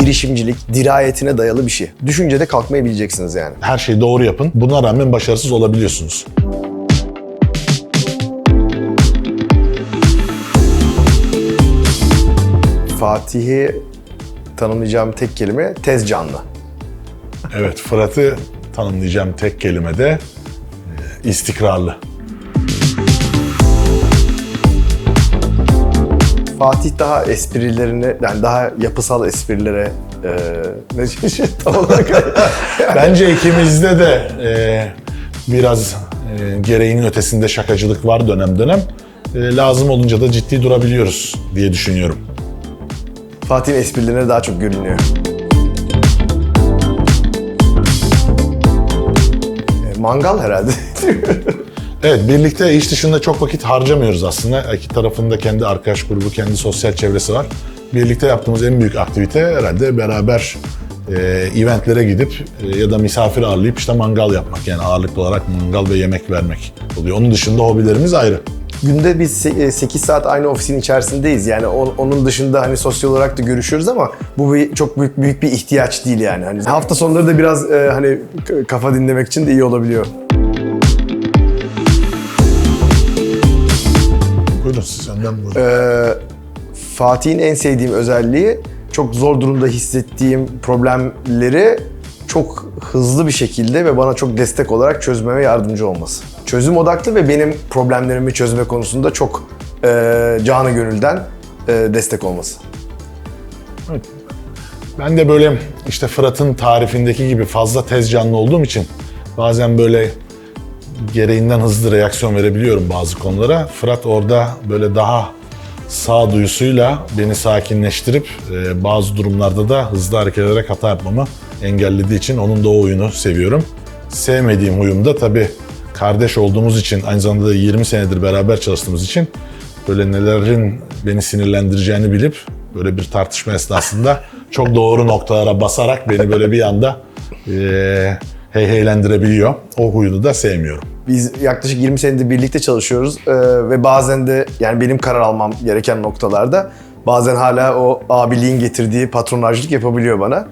girişimcilik, dirayetine dayalı bir şey. Düşüncede kalkmayı bileceksiniz yani. Her şeyi doğru yapın. Buna rağmen başarısız olabiliyorsunuz. Fatih'i tanımlayacağım tek kelime tez canlı. Evet, Fırat'ı tanımlayacağım tek kelimede e, istikrarlı. Fatih daha esprilerini, yani daha yapısal esprilere e, ne şey tam olarak Bence ikimizde de e, biraz e, gereğinin ötesinde şakacılık var dönem dönem. E, lazım olunca da ciddi durabiliyoruz diye düşünüyorum. Fatih'in esprilerine daha çok görünüyor. E, Mangal herhalde. Evet, birlikte iş dışında çok vakit harcamıyoruz aslında. İki tarafında kendi arkadaş grubu, kendi sosyal çevresi var. Birlikte yaptığımız en büyük aktivite herhalde beraber e, eventlere gidip e, ya da misafir ağırlayıp işte mangal yapmak. Yani ağırlıklı olarak mangal ve yemek vermek oluyor. Onun dışında hobilerimiz ayrı. Günde biz 8 saat aynı ofisin içerisindeyiz. Yani on- onun dışında hani sosyal olarak da görüşüyoruz ama bu bir, çok büyük büyük bir ihtiyaç değil yani. Hani hafta sonları da biraz e, hani kafa dinlemek için de iyi olabiliyor. Buyurun siz önden buyurun. Ee, Fatih'in en sevdiğim özelliği çok zor durumda hissettiğim problemleri çok hızlı bir şekilde ve bana çok destek olarak çözmeme yardımcı olması. Çözüm odaklı ve benim problemlerimi çözme konusunda çok e, canı gönülden e, destek olması. Ben de böyle işte Fırat'ın tarifindeki gibi fazla tez canlı olduğum için bazen böyle gereğinden hızlı reaksiyon verebiliyorum bazı konulara. Fırat orada böyle daha sağduyusuyla beni sakinleştirip e, bazı durumlarda da hızlı hareket ederek hata yapmamı engellediği için onun da o oyunu seviyorum. Sevmediğim huyum da tabii kardeş olduğumuz için aynı zamanda da 20 senedir beraber çalıştığımız için böyle nelerin beni sinirlendireceğini bilip böyle bir tartışma esnasında çok doğru noktalara basarak beni böyle bir anda eee heyheylendirebiliyor. O huyunu da sevmiyorum. Biz yaklaşık 20 senedir birlikte çalışıyoruz e, ve bazen de yani benim karar almam gereken noktalarda bazen hala o abiliğin getirdiği patronajlık yapabiliyor bana.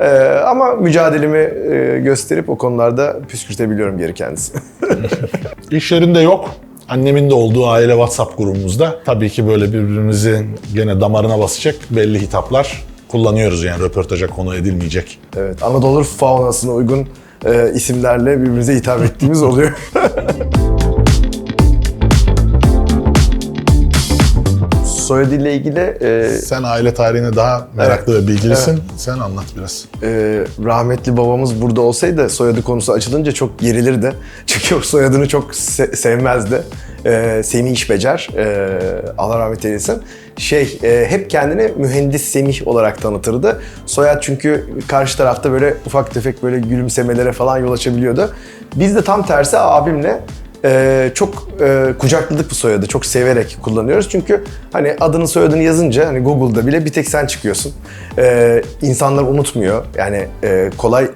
E, ama mücadelemi e, gösterip o konularda püskürtebiliyorum geri kendisi. İş yerinde yok. Annemin de olduğu aile WhatsApp grubumuzda tabii ki böyle birbirimizin gene damarına basacak belli hitaplar kullanıyoruz yani röportaja konu edilmeyecek. evet, Anadolu faunasına uygun e, isimlerle birbirimize hitap ettiğimiz oluyor. Soyadıyla ilgili e, Sen aile tarihine daha meraklı ve bilgilisin. Sen anlat biraz. e, rahmetli babamız burada olsaydı soyadı konusu açılınca çok gerilirdi. Çünkü o soyadını çok se- sevmezdi. E, Semih İşbecer, e, Allah rahmet eylesin. Şey, e, hep kendini mühendis Semih olarak tanıtırdı. Soyad çünkü karşı tarafta böyle ufak tefek böyle gülümsemelere falan yol açabiliyordu. Biz de tam tersi abimle ee, çok e, kucakladık bu soyadı. Çok severek kullanıyoruz. Çünkü hani adını soyadını yazınca hani Google'da bile bir tek sen çıkıyorsun. Ee, insanlar unutmuyor. Yani e, kolay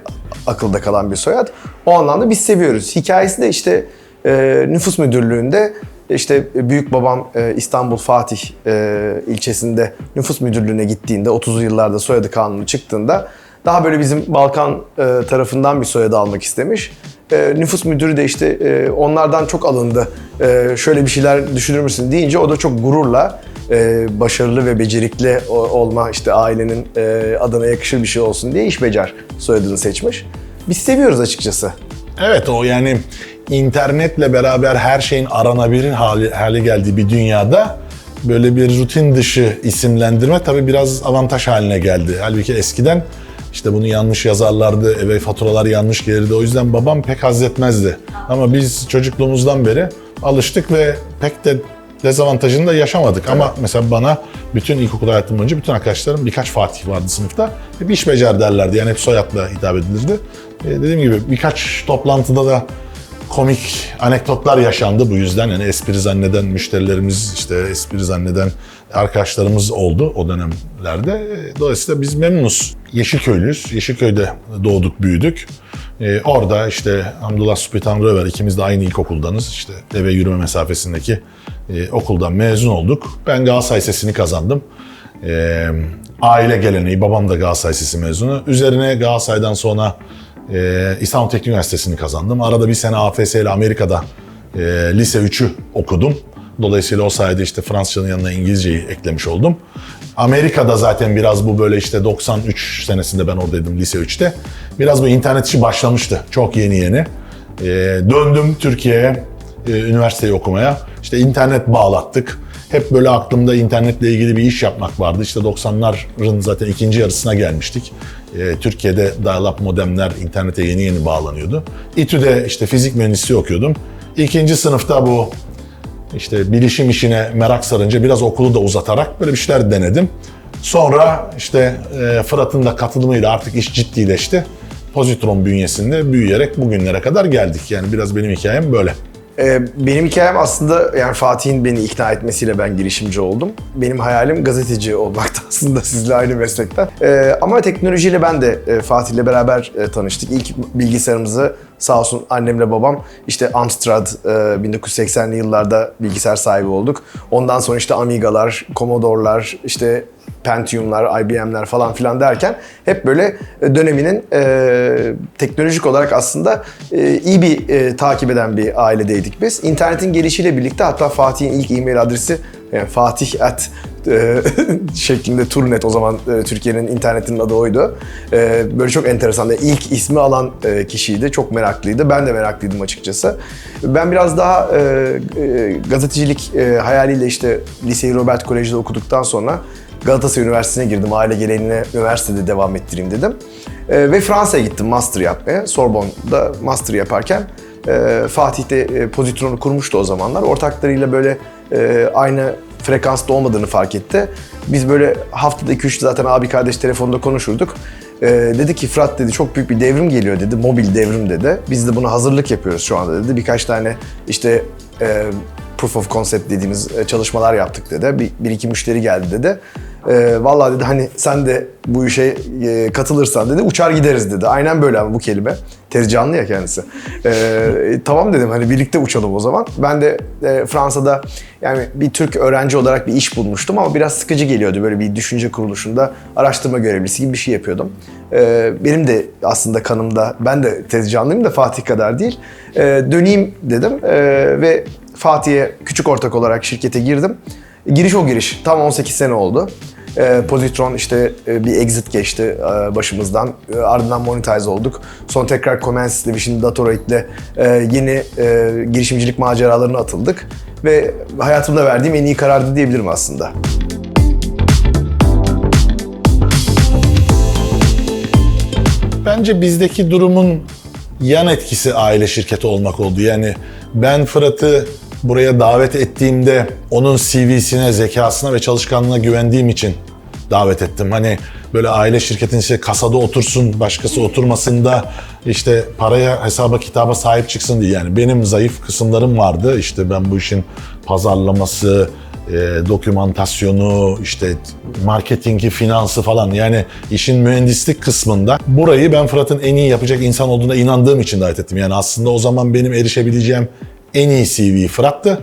akılda kalan bir soyad. O anlamda biz seviyoruz. Hikayesi de işte e, nüfus müdürlüğünde işte büyük babam e, İstanbul Fatih e, ilçesinde nüfus müdürlüğüne gittiğinde 30'lu yıllarda soyadı kanunu çıktığında daha böyle bizim Balkan e, tarafından bir soyadı almak istemiş. Nüfus müdürü de işte onlardan çok alındı. Şöyle bir şeyler düşünür müsün deyince o da çok gururla başarılı ve becerikli olma işte ailenin adına yakışır bir şey olsun diye iş becer soyadını seçmiş. Biz seviyoruz açıkçası. Evet o yani internetle beraber her şeyin aranabilir hali, hale geldiği bir dünyada böyle bir rutin dışı isimlendirme tabii biraz avantaj haline geldi. Halbuki eskiden işte bunu yanlış yazarlardı, eve faturalar yanlış gelirdi. O yüzden babam pek haz etmezdi. Ama biz çocukluğumuzdan beri alıştık ve pek de dezavantajını da yaşamadık. Ama mesela bana bütün ilkokul hayatım boyunca bütün arkadaşlarım birkaç Fatih vardı sınıfta. Hep iş becer derlerdi. Yani hep soyadla hitap edilirdi. Ee, dediğim gibi birkaç toplantıda da komik anekdotlar yaşandı bu yüzden. Yani espri zanneden müşterilerimiz, işte espri zanneden arkadaşlarımız oldu o dönemlerde. Dolayısıyla biz memnunuz. Yeşilköylüyüz. Yeşilköy'de doğduk, büyüdük. Ee, orada işte Hamdullah Sübhitan Röver ikimiz de aynı ilkokuldanız. İşte eve yürüme mesafesindeki e, okuldan mezun olduk. Ben Galatasaray Lisesi'ni kazandım. e, aile geleneği. Babam da Galatasaray Lisesi mezunu. Üzerine Galatasaray'dan sonra e, İstanbul Teknik Üniversitesi'ni kazandım. Arada bir sene AFS ile Amerika'da e, lise 3'ü okudum. Dolayısıyla o sayede işte Fransızcanın yanına İngilizceyi eklemiş oldum. Amerika'da zaten biraz bu böyle işte 93 senesinde ben oradaydım lise 3'te. Biraz bu internet işi başlamıştı. Çok yeni yeni. Ee, döndüm Türkiye'ye e, üniversiteyi okumaya. İşte internet bağlattık. Hep böyle aklımda internetle ilgili bir iş yapmak vardı. İşte 90'ların zaten ikinci yarısına gelmiştik. Ee, Türkiye'de dial-up modemler internete yeni yeni bağlanıyordu. İTÜ'de işte fizik mühendisliği okuyordum. İkinci sınıfta bu işte bilişim işine merak sarınca biraz okulu da uzatarak böyle bir şeyler denedim. Sonra işte e, Fırat'ın da katılımıyla artık iş ciddileşti. Pozitron bünyesinde büyüyerek bugünlere kadar geldik. Yani biraz benim hikayem böyle. Ee, benim hikayem aslında yani Fatih'in beni ikna etmesiyle ben girişimci oldum. Benim hayalim gazeteci olmaktı aslında sizle aynı meslekten. Ee, ama teknolojiyle ben de e, Fatih'le beraber e, tanıştık. İlk bilgisayarımızı sağ olsun annemle babam işte Amstrad e, 1980'li yıllarda bilgisayar sahibi olduk. Ondan sonra işte Amiga'lar, Commodore'lar, işte Pentium'lar, IBM'ler falan filan derken hep böyle döneminin e, teknolojik olarak aslında e, iyi bir e, takip eden bir ailedeydik biz. İnternetin gelişiyle birlikte hatta Fatih'in ilk e-mail adresi yani Fatih at e, şeklinde Turnet o zaman e, Türkiye'nin internetinin adı oydu. E, böyle çok enteresan. Yani ilk ismi alan e, kişiydi. Çok meraklıydı. Ben de meraklıydım açıkçası. Ben biraz daha e, e, gazetecilik e, hayaliyle işte liseyi Robert Kolej'de okuduktan sonra Galatasaray Üniversitesi'ne girdim. Aile geleneğine üniversitede devam ettireyim dedim. E, ve Fransa'ya gittim master yapmaya. Sorbonne'da master yaparken e, Fatih de e, Pozitron'u kurmuştu o zamanlar. Ortaklarıyla böyle e, aynı frekansta olmadığını fark etti. Biz böyle haftada 2-3 zaten abi kardeş telefonda konuşurduk. E, dedi ki Fırat dedi çok büyük bir devrim geliyor dedi. Mobil devrim dedi. Biz de buna hazırlık yapıyoruz şu anda dedi. Birkaç tane işte e, proof of concept dediğimiz e, çalışmalar yaptık dedi. Bir, bir iki müşteri geldi dedi. E, vallahi dedi hani sen de bu işe e, katılırsan dedi uçar gideriz dedi. Aynen böyle ama bu kelime. Tezcanlı ya kendisi. E, tamam dedim hani birlikte uçalım o zaman. Ben de e, Fransa'da yani bir Türk öğrenci olarak bir iş bulmuştum ama biraz sıkıcı geliyordu. Böyle bir düşünce kuruluşunda araştırma görevlisi gibi bir şey yapıyordum. E, benim de aslında kanımda, ben de tezcanlıyım da Fatih kadar değil. E, döneyim dedim e, ve Fatih'e küçük ortak olarak şirkete girdim. Giriş o giriş. Tam 18 sene oldu. E, Positron işte e, bir exit geçti e, başımızdan. E, ardından monetize olduk. Sonra tekrar Comensis'le şimdi Datoroid'le e, yeni e, girişimcilik maceralarına atıldık. Ve hayatımda verdiğim en iyi karardı diyebilirim aslında. Bence bizdeki durumun yan etkisi aile şirketi olmak oldu. Yani ben Fırat'ı buraya davet ettiğimde onun CV'sine, zekasına ve çalışkanlığına güvendiğim için davet ettim. Hani böyle aile şirketin işte kasada otursun, başkası oturmasın da işte paraya, hesaba, kitaba sahip çıksın diye. Yani benim zayıf kısımlarım vardı. İşte ben bu işin pazarlaması, e, dokümantasyonu, işte marketingi, finansı falan yani işin mühendislik kısmında burayı ben Fırat'ın en iyi yapacak insan olduğuna inandığım için davet ettim. Yani aslında o zaman benim erişebileceğim en iyi CV Fırat'tı.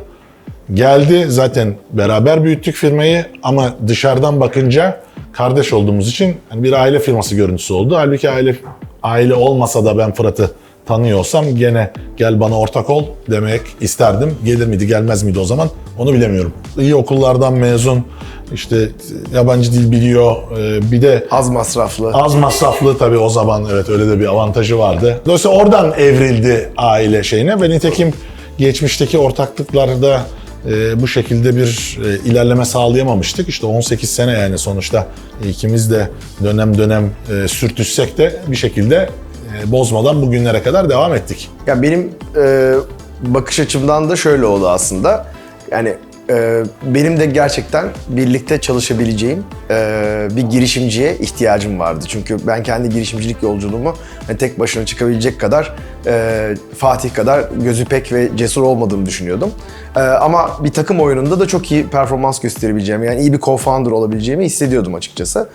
Geldi zaten beraber büyüttük firmayı ama dışarıdan bakınca kardeş olduğumuz için hani bir aile firması görüntüsü oldu. Halbuki aile aile olmasa da ben Fırat'ı tanıyorsam gene gel bana ortak ol demek isterdim. Gelir miydi gelmez miydi o zaman onu bilemiyorum. İyi okullardan mezun işte yabancı dil biliyor Ee, bir de Az masraflı. Az masraflı tabii o zaman evet öyle de bir avantajı vardı. Dolayısıyla oradan evrildi aile şeyine ve nitekim geçmişteki ortaklıklarda e, bu şekilde bir e, ilerleme sağlayamamıştık. İşte 18 sene yani sonuçta ikimiz de dönem dönem e, sürtüşsek de bir şekilde e, bozmadan bugünlere kadar devam ettik. Ya benim e, bakış açımdan da şöyle oldu aslında. Yani e, benim de gerçekten birlikte çalışabileceğim e, bir girişimciye ihtiyacım vardı. Çünkü ben kendi girişimcilik yolculuğumu hani tek başına çıkabilecek kadar e, Fatih kadar gözü pek ve cesur olmadığımı düşünüyordum. E, ama bir takım oyununda da çok iyi performans gösterebileceğimi, yani iyi bir co-founder olabileceğimi hissediyordum açıkçası.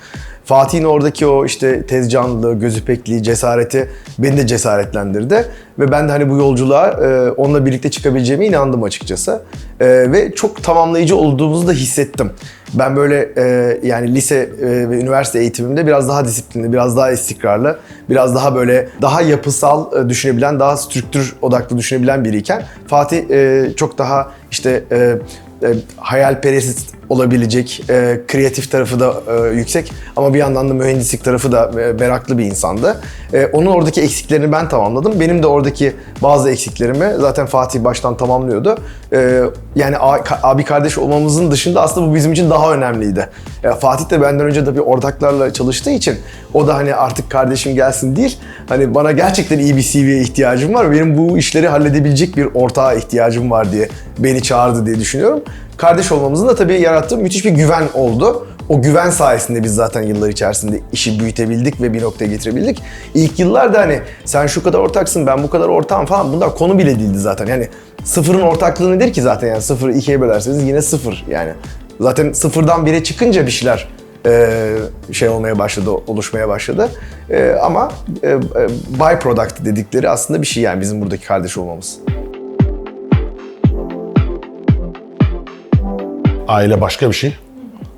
Fatih'in oradaki o işte tezcanlılığı, gözüpekliği, cesareti beni de cesaretlendirdi. Ve ben de hani bu yolculuğa e, onunla birlikte çıkabileceğime inandım açıkçası. E, ve çok tamamlayıcı olduğumuzu da hissettim. Ben böyle e, yani lise e, ve üniversite eğitimimde biraz daha disiplinli, biraz daha istikrarlı, biraz daha böyle daha yapısal e, düşünebilen, daha strüktür odaklı düşünebilen biriyken Fatih e, çok daha işte e, e, hayalperest olabilecek, e, kreatif tarafı da e, yüksek ama bir yandan da mühendislik tarafı da e, meraklı bir insandı. E, onun oradaki eksiklerini ben tamamladım. Benim de oradaki bazı eksiklerimi zaten Fatih baştan tamamlıyordu. E, yani abi kardeş olmamızın dışında aslında bu bizim için daha önemliydi. E, Fatih de benden önce bir ortaklarla çalıştığı için o da hani artık kardeşim gelsin değil. Hani bana gerçekten iyi bir CV'ye ihtiyacım var. Benim bu işleri halledebilecek bir ortağa ihtiyacım var diye beni çağırdı diye düşünüyorum. Kardeş olmamızın da tabii yarattığı müthiş bir güven oldu. O güven sayesinde biz zaten yıllar içerisinde işi büyütebildik ve bir noktaya getirebildik. İlk yıllarda hani sen şu kadar ortaksın, ben bu kadar ortağım falan bunlar konu bile değildi zaten. Yani sıfırın ortaklığı nedir ki zaten yani sıfırı ikiye bölerseniz yine sıfır yani. Zaten sıfırdan bire çıkınca bir şeyler e, şey olmaya başladı, oluşmaya başladı. E, ama e, byproduct dedikleri aslında bir şey yani bizim buradaki kardeş olmamız. Aile başka bir şey.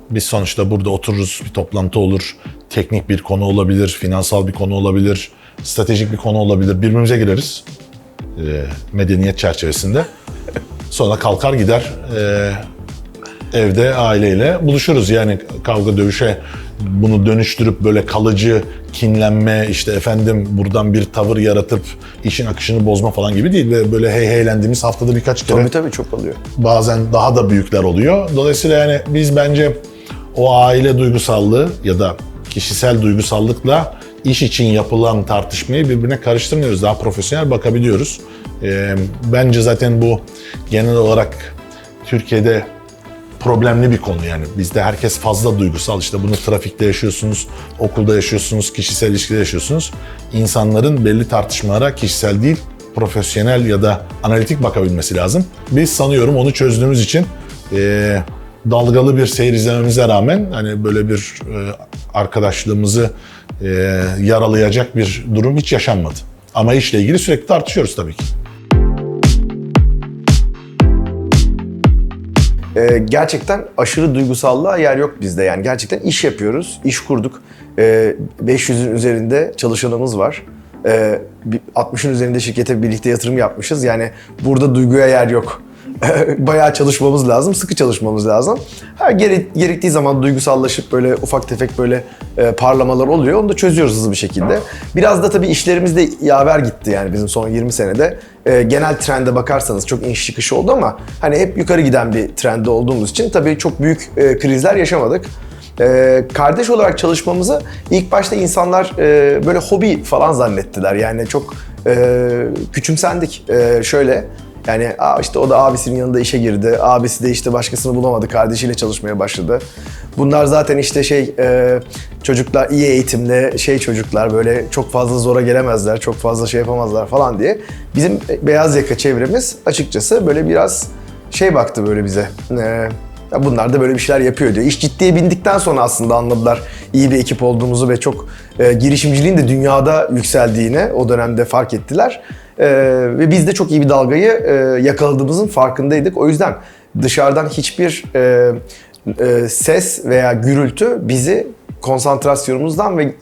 Biz sonuçta burada otururuz, bir toplantı olur, teknik bir konu olabilir, finansal bir konu olabilir, stratejik bir konu olabilir. Birbirimize gireriz e, medeniyet çerçevesinde. Sonra kalkar gider e, evde aileyle buluşuruz. Yani kavga dövüşe bunu dönüştürüp böyle kalıcı kinlenme işte efendim buradan bir tavır yaratıp işin akışını bozma falan gibi değil. Ve böyle hey heylendiğimiz haftada birkaç kere Tabii tabii çok oluyor. bazen daha da büyükler oluyor. Dolayısıyla yani biz bence o aile duygusallığı ya da kişisel duygusallıkla iş için yapılan tartışmayı birbirine karıştırmıyoruz. Daha profesyonel bakabiliyoruz. Ee, bence zaten bu genel olarak Türkiye'de problemli bir konu yani. Bizde herkes fazla duygusal. İşte bunu trafikte yaşıyorsunuz, okulda yaşıyorsunuz, kişisel ilişkide yaşıyorsunuz. İnsanların belli tartışmalara kişisel değil, profesyonel ya da analitik bakabilmesi lazım. Biz sanıyorum onu çözdüğümüz için eee, dalgalı bir seyir izlememize rağmen hani böyle bir e, arkadaşlığımızı e, yaralayacak bir durum hiç yaşanmadı. Ama işle ilgili sürekli tartışıyoruz tabii ki. Ee, gerçekten aşırı duygusallığa yer yok bizde. Yani gerçekten iş yapıyoruz, iş kurduk. Ee, 500'ün üzerinde çalışanımız var. Ee, bir 60'ın üzerinde şirkete birlikte yatırım yapmışız. Yani burada duyguya yer yok. Bayağı çalışmamız lazım, sıkı çalışmamız lazım. Ha, gere- gerektiği zaman duygusallaşıp böyle ufak tefek böyle e, parlamalar oluyor. Onu da çözüyoruz hızlı bir şekilde. Biraz da tabii işlerimiz de yaver gitti yani bizim son 20 senede. E, genel trende bakarsanız çok iniş çıkış oldu ama hani hep yukarı giden bir trende olduğumuz için tabii çok büyük e, krizler yaşamadık. E, kardeş olarak çalışmamızı ilk başta insanlar e, böyle hobi falan zannettiler. Yani çok e, küçümsendik. E, şöyle yani işte o da abisinin yanında işe girdi. Abisi de işte başkasını bulamadı. Kardeşiyle çalışmaya başladı. Bunlar zaten işte şey e, çocuklar iyi eğitimli şey çocuklar böyle çok fazla zora gelemezler. Çok fazla şey yapamazlar falan diye. Bizim beyaz yaka çevremiz açıkçası böyle biraz şey baktı böyle bize. E, ya bunlar da böyle bir şeyler yapıyor diyor. İş ciddiye bindikten sonra aslında anladılar iyi bir ekip olduğumuzu ve çok e, girişimciliğin de dünyada yükseldiğini o dönemde fark ettiler. E, ve biz de çok iyi bir dalgayı e, yakaladığımızın farkındaydık. O yüzden dışarıdan hiçbir e, e, ses veya gürültü bizi konsantrasyonumuzdan ve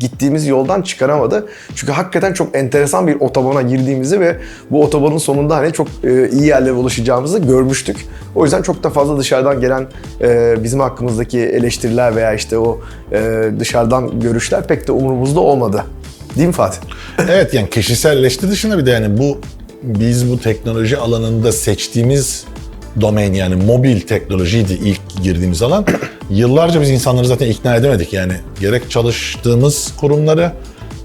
gittiğimiz yoldan çıkaramadı. Çünkü hakikaten çok enteresan bir otobana girdiğimizi ve bu otobanın sonunda hani çok e, iyi yerlere ulaşacağımızı görmüştük. O yüzden çok da fazla dışarıdan gelen e, bizim hakkımızdaki eleştiriler veya işte o e, dışarıdan görüşler pek de umurumuzda olmadı. Değil mi Fatih? Evet yani kişisel eleştiri dışında bir de yani bu biz bu teknoloji alanında seçtiğimiz domain yani mobil teknolojiydi ilk girdiğimiz alan. Yıllarca biz insanları zaten ikna edemedik yani gerek çalıştığımız kurumları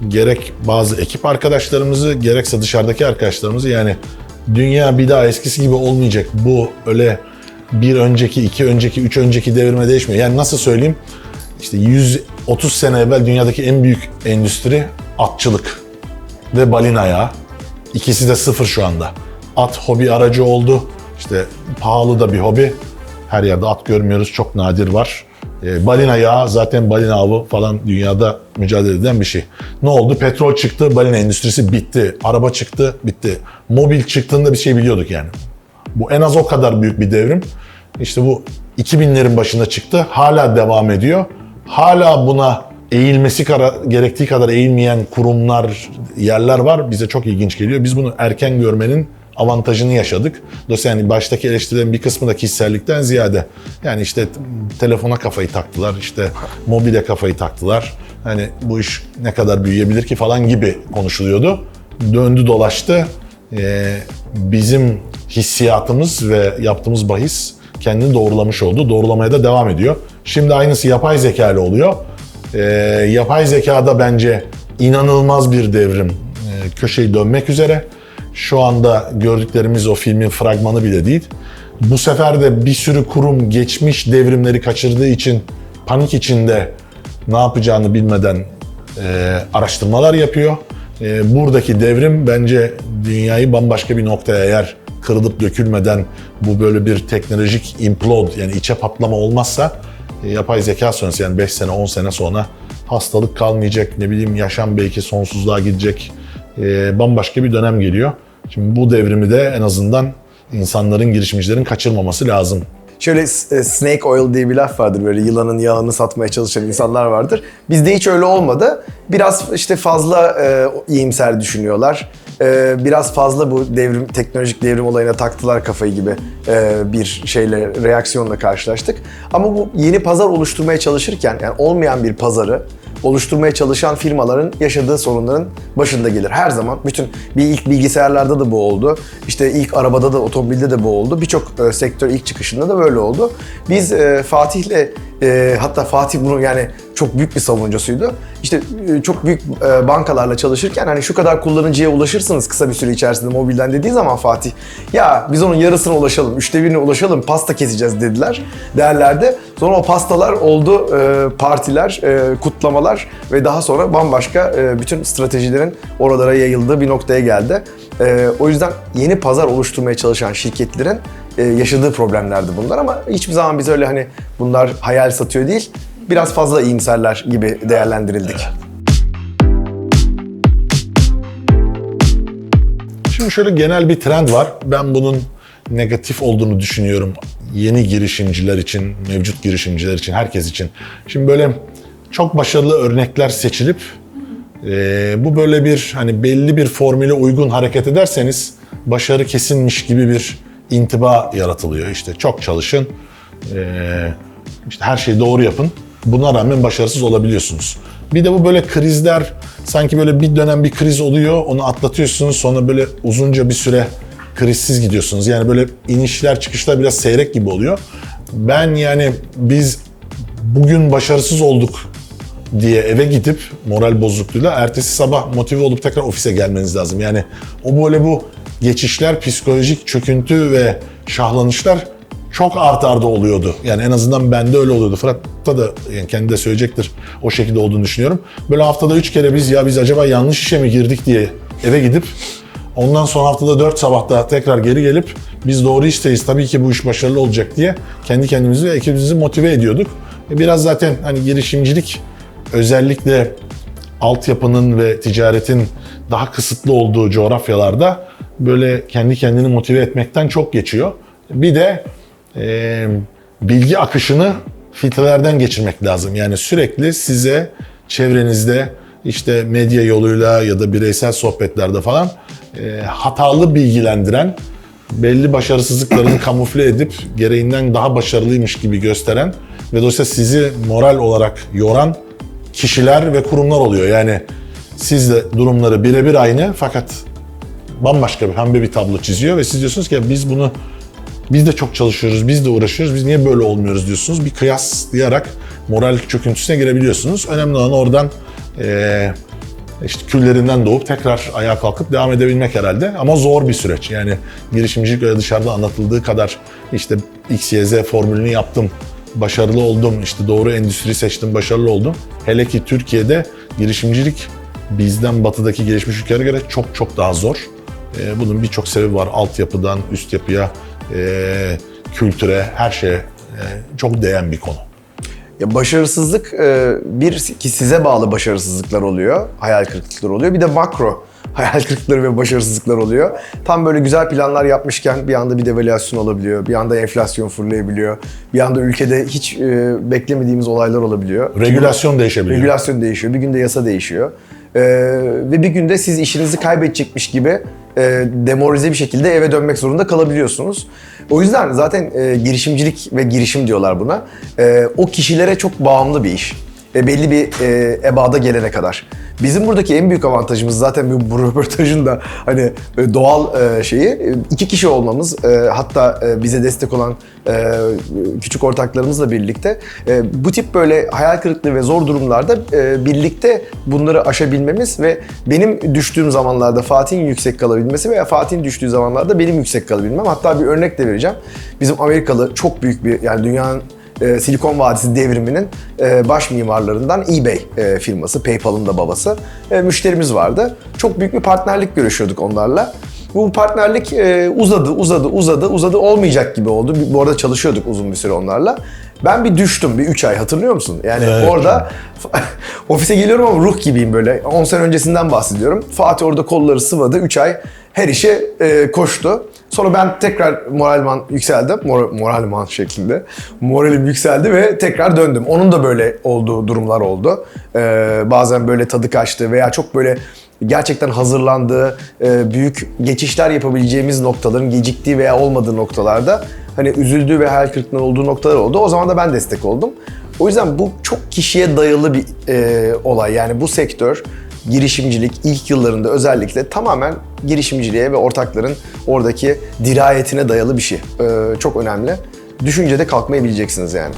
gerek bazı ekip arkadaşlarımızı gerekse dışarıdaki arkadaşlarımızı yani dünya bir daha eskisi gibi olmayacak. Bu öyle bir önceki, iki önceki, üç önceki devirme değişmiyor. Yani nasıl söyleyeyim? İşte 130 sene evvel dünyadaki en büyük endüstri atçılık ve balina yağı. İkisi de sıfır şu anda. At hobi aracı oldu. İşte pahalı da bir hobi. Her yerde at görmüyoruz. Çok nadir var. E, balina yağı zaten balina avı falan dünyada mücadele eden bir şey. Ne oldu? Petrol çıktı, balina endüstrisi bitti. Araba çıktı, bitti. Mobil çıktığında bir şey biliyorduk yani. Bu en az o kadar büyük bir devrim. İşte bu 2000'lerin başında çıktı. Hala devam ediyor. Hala buna eğilmesi kara- gerektiği kadar eğilmeyen kurumlar, yerler var. Bize çok ilginç geliyor. Biz bunu erken görmenin avantajını yaşadık. Dolayısıyla yani baştaki eleştirilerin bir kısmı da kişisellikten ziyade. Yani işte telefona kafayı taktılar, işte mobile kafayı taktılar. Hani bu iş ne kadar büyüyebilir ki falan gibi konuşuluyordu. Döndü dolaştı. Ee, bizim hissiyatımız ve yaptığımız bahis kendini doğrulamış oldu. Doğrulamaya da devam ediyor. Şimdi aynısı yapay zeka ile oluyor. Ee, yapay zekada bence inanılmaz bir devrim ee, köşeyi dönmek üzere. Şu anda gördüklerimiz o filmin fragmanı bile değil. Bu sefer de bir sürü kurum geçmiş devrimleri kaçırdığı için panik içinde ne yapacağını bilmeden e, araştırmalar yapıyor. E, buradaki devrim bence dünyayı bambaşka bir noktaya eğer kırılıp dökülmeden bu böyle bir teknolojik implode yani içe patlama olmazsa e, yapay zeka sonrası yani 5 sene 10 sene sonra hastalık kalmayacak ne bileyim yaşam belki sonsuzluğa gidecek e, bambaşka bir dönem geliyor. Şimdi bu devrimi de en azından insanların girişimcilerin kaçırmaması lazım. Şöyle e, snake oil diye bir laf vardır böyle yılanın yağını satmaya çalışan insanlar vardır. Bizde hiç öyle olmadı. Biraz işte fazla e, iyimser düşünüyorlar. E, biraz fazla bu devrim teknolojik devrim olayına taktılar kafayı gibi e, bir şeyle reaksiyonla karşılaştık. Ama bu yeni pazar oluşturmaya çalışırken yani olmayan bir pazarı oluşturmaya çalışan firmaların yaşadığı sorunların başında gelir. Her zaman bütün bir ilk bilgisayarlarda da bu oldu. İşte ilk arabada da otomobilde de bu oldu. Birçok e, sektör ilk çıkışında da böyle oldu. Biz e, Fatih'le e, hatta Fatih bunu yani çok büyük bir savunucusuydu. İşte e, çok büyük e, bankalarla çalışırken hani şu kadar kullanıcıya ulaşırsınız kısa bir süre içerisinde mobilden dediği zaman Fatih ya biz onun yarısına ulaşalım, üçte birine ulaşalım, pasta keseceğiz dediler derlerdi. Sonra o pastalar oldu e, partiler, e, kutlamalar ve daha sonra bambaşka e, bütün stratejilerin oralara yayıldığı bir noktaya geldi. E, o yüzden yeni pazar oluşturmaya çalışan şirketlerin e, yaşadığı problemlerdi bunlar ama hiçbir zaman biz öyle hani bunlar hayal satıyor değil, biraz fazla iyimserler gibi değerlendirildik. Şimdi şöyle genel bir trend var. Ben bunun negatif olduğunu düşünüyorum. Yeni girişimciler için, mevcut girişimciler için, herkes için. Şimdi böyle çok başarılı örnekler seçilip e, bu böyle bir hani belli bir formüle uygun hareket ederseniz başarı kesinmiş gibi bir intiba yaratılıyor. İşte çok çalışın, e, işte her şeyi doğru yapın. Buna rağmen başarısız olabiliyorsunuz. Bir de bu böyle krizler sanki böyle bir dönem bir kriz oluyor, onu atlatıyorsunuz. Sonra böyle uzunca bir süre krizsiz gidiyorsunuz. Yani böyle inişler çıkışlar biraz seyrek gibi oluyor. Ben yani biz bugün başarısız olduk diye eve gidip moral bozukluğuyla ertesi sabah motive olup tekrar ofise gelmeniz lazım. Yani o böyle bu geçişler, psikolojik çöküntü ve şahlanışlar çok art arda oluyordu. Yani en azından bende öyle oluyordu. Fırat'ta da yani kendi de söyleyecektir. O şekilde olduğunu düşünüyorum. Böyle haftada üç kere biz ya biz acaba yanlış işe mi girdik diye eve gidip ondan sonra haftada dört sabahta tekrar geri gelip biz doğru işteyiz tabii ki bu iş başarılı olacak diye kendi kendimizi ve ekibimizi motive ediyorduk. E Biraz zaten hani girişimcilik özellikle altyapının ve ticaretin daha kısıtlı olduğu coğrafyalarda böyle kendi kendini motive etmekten çok geçiyor. Bir de e, bilgi akışını filtrelerden geçirmek lazım. Yani sürekli size çevrenizde işte medya yoluyla ya da bireysel sohbetlerde falan e, hatalı bilgilendiren, belli başarısızlıklarını kamufle edip gereğinden daha başarılıymış gibi gösteren ve dolayısıyla sizi moral olarak yoran kişiler ve kurumlar oluyor. Yani siz de durumları birebir aynı fakat bambaşka bir pembe bir tablo çiziyor ve siz diyorsunuz ki "Ya biz bunu biz de çok çalışıyoruz, biz de uğraşıyoruz, biz niye böyle olmuyoruz diyorsunuz. Bir kıyaslayarak moral çöküntüsüne girebiliyorsunuz. Önemli olan oradan eee, işte küllerinden doğup tekrar ayağa kalkıp devam edebilmek herhalde. Ama zor bir süreç. Yani girişimcilik öyle dışarıda anlatıldığı kadar işte X, Y, Z formülünü yaptım, başarılı oldum, işte doğru endüstri seçtim, başarılı oldum. Hele ki Türkiye'de girişimcilik bizden batıdaki gelişmiş ülkelere göre çok çok daha zor. Ee, bunun birçok sebebi var. Altyapıdan üst yapıya, e, kültüre, her şeye e, çok değen bir konu. Ya başarısızlık e, bir ki size bağlı başarısızlıklar oluyor, hayal kırıklıkları oluyor. Bir de makro hayal kırıklıkları ve başarısızlıklar oluyor. Tam böyle güzel planlar yapmışken bir anda bir devalüasyon olabiliyor, bir anda enflasyon fırlayabiliyor, bir anda ülkede hiç e, beklemediğimiz olaylar olabiliyor. Regülasyon değişebiliyor. Regülasyon değişiyor, bir günde yasa değişiyor. Ee, ve bir günde siz işinizi kaybedecekmiş gibi e, demoralize bir şekilde eve dönmek zorunda kalabiliyorsunuz. O yüzden zaten e, girişimcilik ve girişim diyorlar buna. E, o kişilere çok bağımlı bir iş. E, belli bir e, ebada gelene kadar. Bizim buradaki en büyük avantajımız zaten bu, bu röportajın da hani e, doğal e, şeyi e, iki kişi olmamız hatta bize destek olan küçük ortaklarımızla birlikte bu tip böyle hayal kırıklığı ve zor durumlarda birlikte bunları aşabilmemiz ve benim düştüğüm zamanlarda Fatih'in yüksek kalabilmesi veya Fatih'in düştüğü zamanlarda benim yüksek kalabilmem. Hatta bir örnek de vereceğim. Bizim Amerikalı çok büyük bir yani dünyanın e, Silikon Vadisi devriminin e, baş mimarlarından eBay e, firması, PayPal'ın da babası e, müşterimiz vardı. Çok büyük bir partnerlik görüşüyorduk onlarla. Bu partnerlik e, uzadı, uzadı, uzadı, uzadı olmayacak gibi oldu. Bu arada çalışıyorduk uzun bir süre onlarla. Ben bir düştüm, bir 3 ay hatırlıyor musun? Yani Evet. orada ofise geliyorum ama ruh gibiyim böyle. 10 sene öncesinden bahsediyorum. Fatih orada kolları sıvadı, 3 ay her işe e, koştu. Sonra ben tekrar moralman yükseldim. Mor, moralman şeklinde. Moralim yükseldi ve tekrar döndüm. Onun da böyle olduğu durumlar oldu. Ee, bazen böyle tadı kaçtı veya çok böyle gerçekten hazırlandığı, e, büyük geçişler yapabileceğimiz noktaların geciktiği veya olmadığı noktalarda hani üzüldüğü ve hayal kırıklığına olduğu noktalar oldu. O zaman da ben destek oldum. O yüzden bu çok kişiye dayalı bir e, olay. Yani bu sektör girişimcilik ilk yıllarında özellikle tamamen girişimciliğe ve ortakların oradaki dirayetine dayalı bir şey. Ee, çok önemli. Düşünce de kalkmayı bileceksiniz yani.